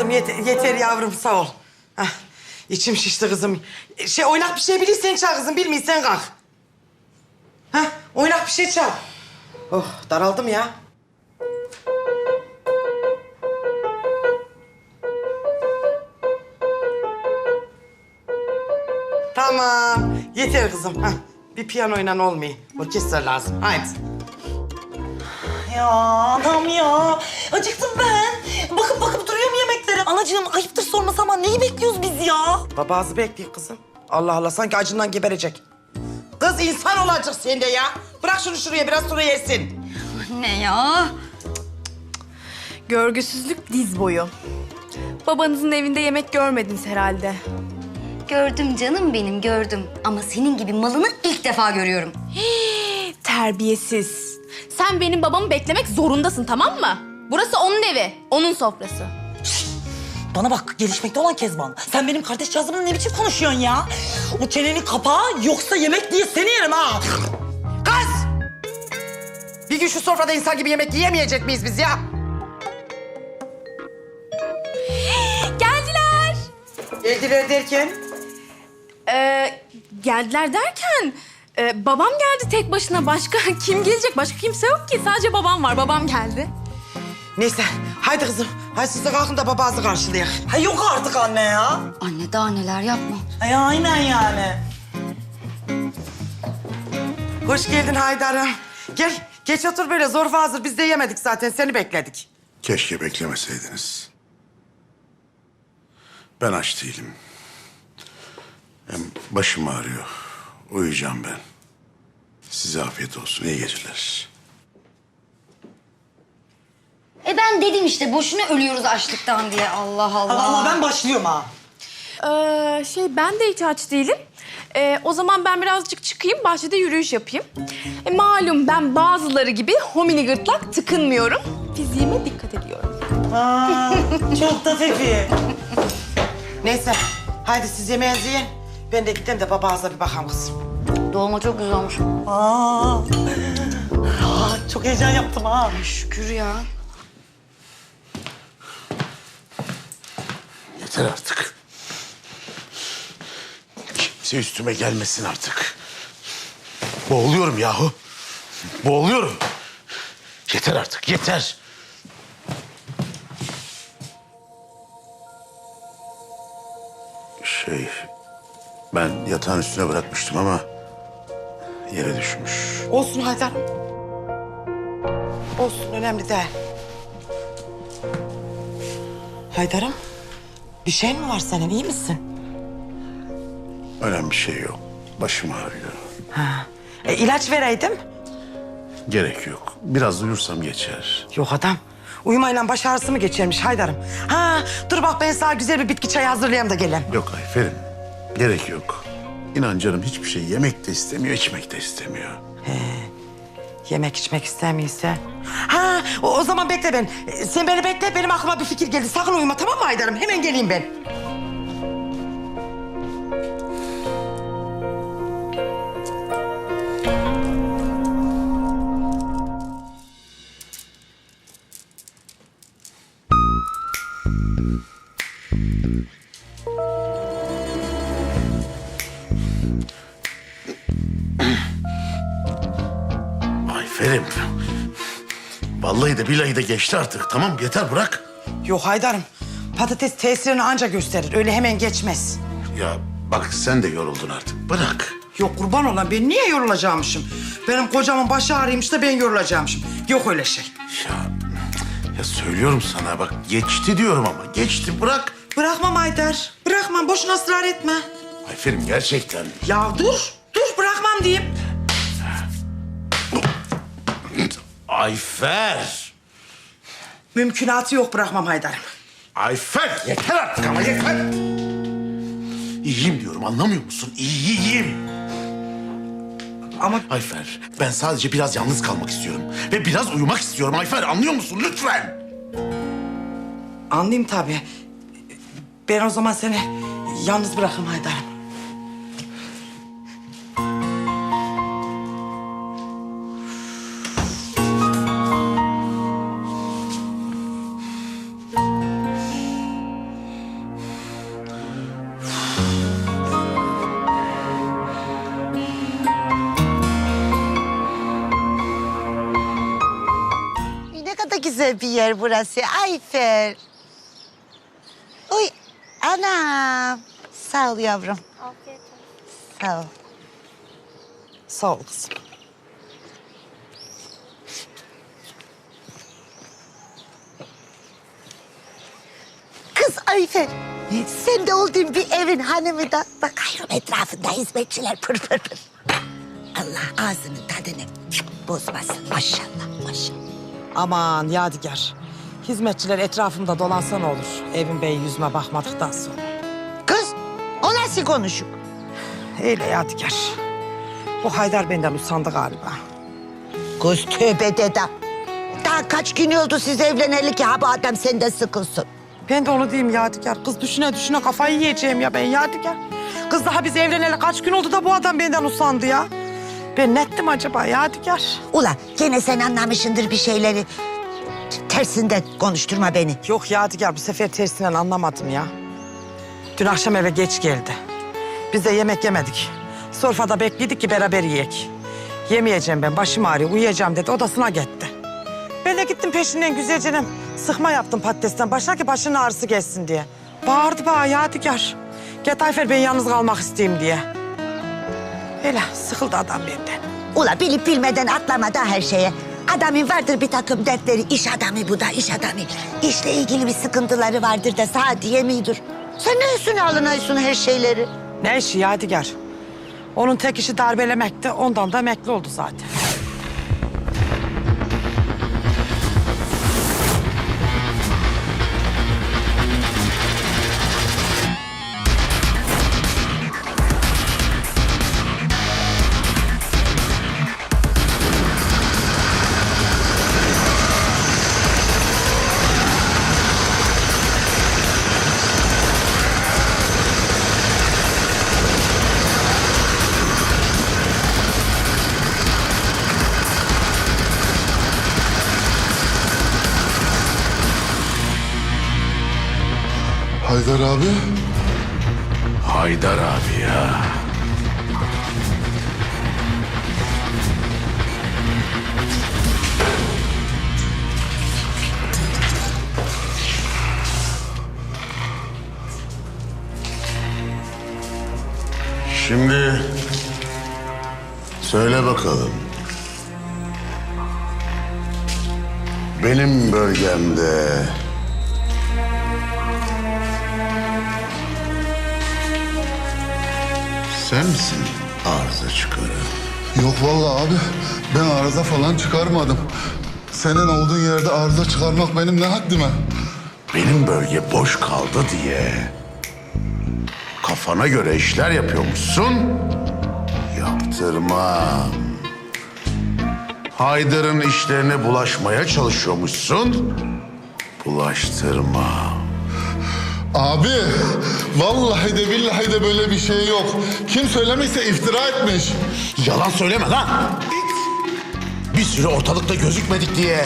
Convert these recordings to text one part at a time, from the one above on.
Tamam yeter, yeter yavrum sağ ol. Hah, içim şişti kızım. Şey oynak bir şey bilirsen çal kızım bilmiyorsan kalk. Hah oynak bir şey çal. Oh daraldım ya. Tamam. Yeter kızım. Hah. Bir piyanoyla olmuyor. Orkestra lazım. Haydi. Ya anam ya. Acıktım ben. Anacığım ayıptır sorması ama neyi bekliyoruz biz ya? Babası bekliyor kızım. Allah Allah sanki acından geberecek. Kız insan olacak sen de ya. Bırak şunu şuraya biraz sonra yersin. Ne ya? Görgüsüzlük diz boyu. Babanızın evinde yemek görmediniz herhalde. Gördüm canım benim gördüm. Ama senin gibi malını ilk defa görüyorum. Terbiyesiz. Sen benim babamı beklemek zorundasın tamam mı? Burası onun evi, onun sofrası. Bana bak gelişmekte olan Kezban. Sen benim kardeş yazımla ne biçim konuşuyorsun ya? O çeneni kapa yoksa yemek diye seni yerim ha. Kız! Bir gün şu sofrada insan gibi yemek yiyemeyecek miyiz biz ya? Geldiler. Geldiler derken? Ee, geldiler derken e, babam geldi tek başına. Başka kim gelecek? Başka kimse yok ki. Sadece babam var. Babam geldi. Neyse haydi kızım. Haydi siz de kalkın da babası karşılayak. Ha yok artık anne ya. Anne daha neler yapma. Ay aynen yani. Hoş geldin Haydar'ım. Gel, geç otur böyle zorba hazır. Biz de yemedik zaten, seni bekledik. Keşke beklemeseydiniz. Ben aç değilim. Hem başım ağrıyor. Uyuyacağım ben. Size afiyet olsun. İyi geceler. E ben dedim işte boşuna ölüyoruz açlıktan diye. Allah Allah. Vallahi ben başlıyorum ha. Ee, şey ben de hiç aç değilim. Ee, o zaman ben birazcık çıkayım, bahçede yürüyüş yapayım. E, malum ben bazıları gibi homini gırtlak tıkınmıyorum. Fiziğime dikkat ediyorum. Aa, çok da fefi. Neyse, haydi siz yemeğinizi yiyin. Ben de gideyim de babağıza bir bakayım kızım. Dolma çok güzel olmuş. Aa, Aa, çok heyecan yaptım ha. Şükür ya. Yeter artık. Kimse üstüme gelmesin artık. Boğuluyorum yahu. Boğuluyorum. Yeter artık, yeter. Şey, ben yatağın üstüne bırakmıştım ama yere düşmüş. Olsun Haydar'ım. Olsun, önemli değil. Haydar'ım, bir şey mi var senin, iyi misin? Önemli bir şey yok. Başım ağrıyor. Ha. E, ilaç vereydim. Gerek yok. Biraz uyursam geçer. Yok adam. Uyumayla baş ağrısı mı geçirmiş Haydar'ım? Ha, dur bak ben sana güzel bir bitki çayı hazırlayayım da geleyim. Yok Ayfer'im. Gerek yok. İnan canım hiçbir şey yemek de istemiyor, içmek de istemiyor. Yemek içmek istemiyorsa. Ha, o, o zaman bekle ben. Sen beni bekle, benim aklıma bir fikir geldi. Sakın uyuma tamam mı Haydar'ım? Hemen geleyim ben. Vallahi de billahi de geçti artık. Tamam yeter bırak. Yok Haydar'ım. Patates tesirini anca gösterir. Öyle hemen geçmez. Ya bak sen de yoruldun artık. Bırak. Yok kurban olan ben niye yorulacağımışım? Benim kocamın başı ağrıymış da ben yorulacağımışım. Yok öyle şey. Ya, ya söylüyorum sana bak geçti diyorum ama. Geçti bırak. Bırakmam Haydar. Bırakmam. Boşuna ısrar etme. Ayfer'im gerçekten. Ya dur. Dur bırakmam diyeyim. Ayfer. Mümkünatı yok bırakmam Haydar'ım. Ayfer yeter artık ama yeter. İyiyim diyorum anlamıyor musun? İyiyim. Ama Ayfer ben sadece biraz yalnız kalmak istiyorum. Ve biraz uyumak istiyorum Ayfer anlıyor musun lütfen? anlayayım tabii. Ben o zaman seni yalnız bırakayım Haydar'ım. Güzel bir yer burası Ayfer. Uy anam. Sağ ol yavrum. Sağ ol. Sağ ol kızım. Kız Ayfer. Sen de oldun bir evin hanımı da. Bakıyorum etrafında hizmetçiler pır pır pır. Allah ağzının tadını bozmasın maşallah maşallah. Aman Yadigar. Hizmetçiler etrafımda dolansa ne olur? Evin beyi yüzüme bakmadıktan sonra. Kız o nasıl konuşuk? Öyle Yadigar. Bu Haydar benden usandı galiba. Kız tövbe dede. Daha kaç gün oldu siz evleneli ki ha bu adam senden sıkılsın. Ben de onu diyeyim Yadigar. Kız düşüne düşüne kafayı yiyeceğim ya ben Yadigar. Kız daha biz evleneli kaç gün oldu da bu adam benden usandı ya. Ben ne ettim acaba Yadigar? Ula gene sen anlamışsındır bir şeyleri. Tersinden konuşturma beni. Yok Yadigar bu sefer tersinden anlamadım ya. Dün akşam eve geç geldi. Biz de yemek yemedik. Sofrada bekledik ki beraber yiyek. Yemeyeceğim ben başım ağrıyor uyuyacağım dedi odasına gitti. Ben de gittim peşinden güzelce sıkma yaptım patatesten başına ki başının ağrısı geçsin diye. Bağırdı bana Yadigar. Get Ayfer ben yalnız kalmak isteyeyim diye. Öyle sıkıldı adam benden. Ula bilip bilmeden atlama da her şeye. Adamın vardır bir takım dertleri. iş adamı bu da iş adamı. İşle ilgili bir sıkıntıları vardır da sağ diyemiyordur. Sen ne üstüne alınıyorsun her şeyleri? Ne işi Yadigar? Onun tek işi darbelemekti. Ondan da emekli oldu zaten. Haydar abi. Haydar abi ya. Şimdi söyle bakalım. Benim bölgemde sen misin arıza çıkarı? Yok vallahi abi. Ben arıza falan çıkarmadım. Senin olduğun yerde arıza çıkarmak benim ne haddime? Benim bölge boş kaldı diye kafana göre işler yapıyormuşsun. Yaptırmam. Haydar'ın işlerine bulaşmaya çalışıyormuşsun. Bulaştırmam. Abi vallahi de billahi de böyle bir şey yok. Kim söylemişse iftira etmiş. Yalan söyleme lan. Bir süre ortalıkta gözükmedik diye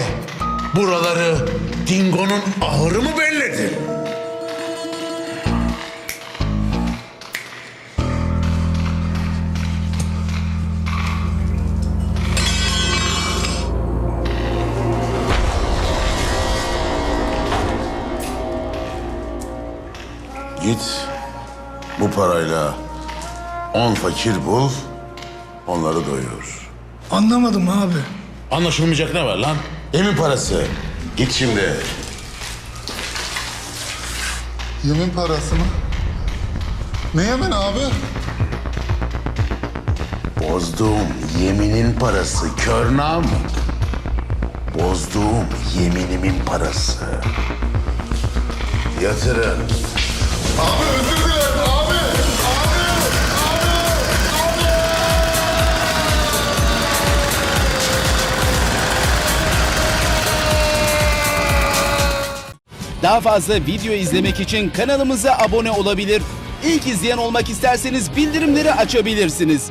buraları Dingo'nun ahırı mı belledi? Git bu parayla on fakir bul, onları doyur. Anlamadım abi. Anlaşılmayacak ne var lan? Emin parası. Git şimdi. Yemin parası mı? Ne yemin abi? Bozduğum yeminin parası kör namık. Bozduğum yeminimin parası. Yatırın. Abi özür dilerim abi. Daha fazla video izlemek için kanalımıza abone olabilir. İlk izleyen olmak isterseniz bildirimleri açabilirsiniz.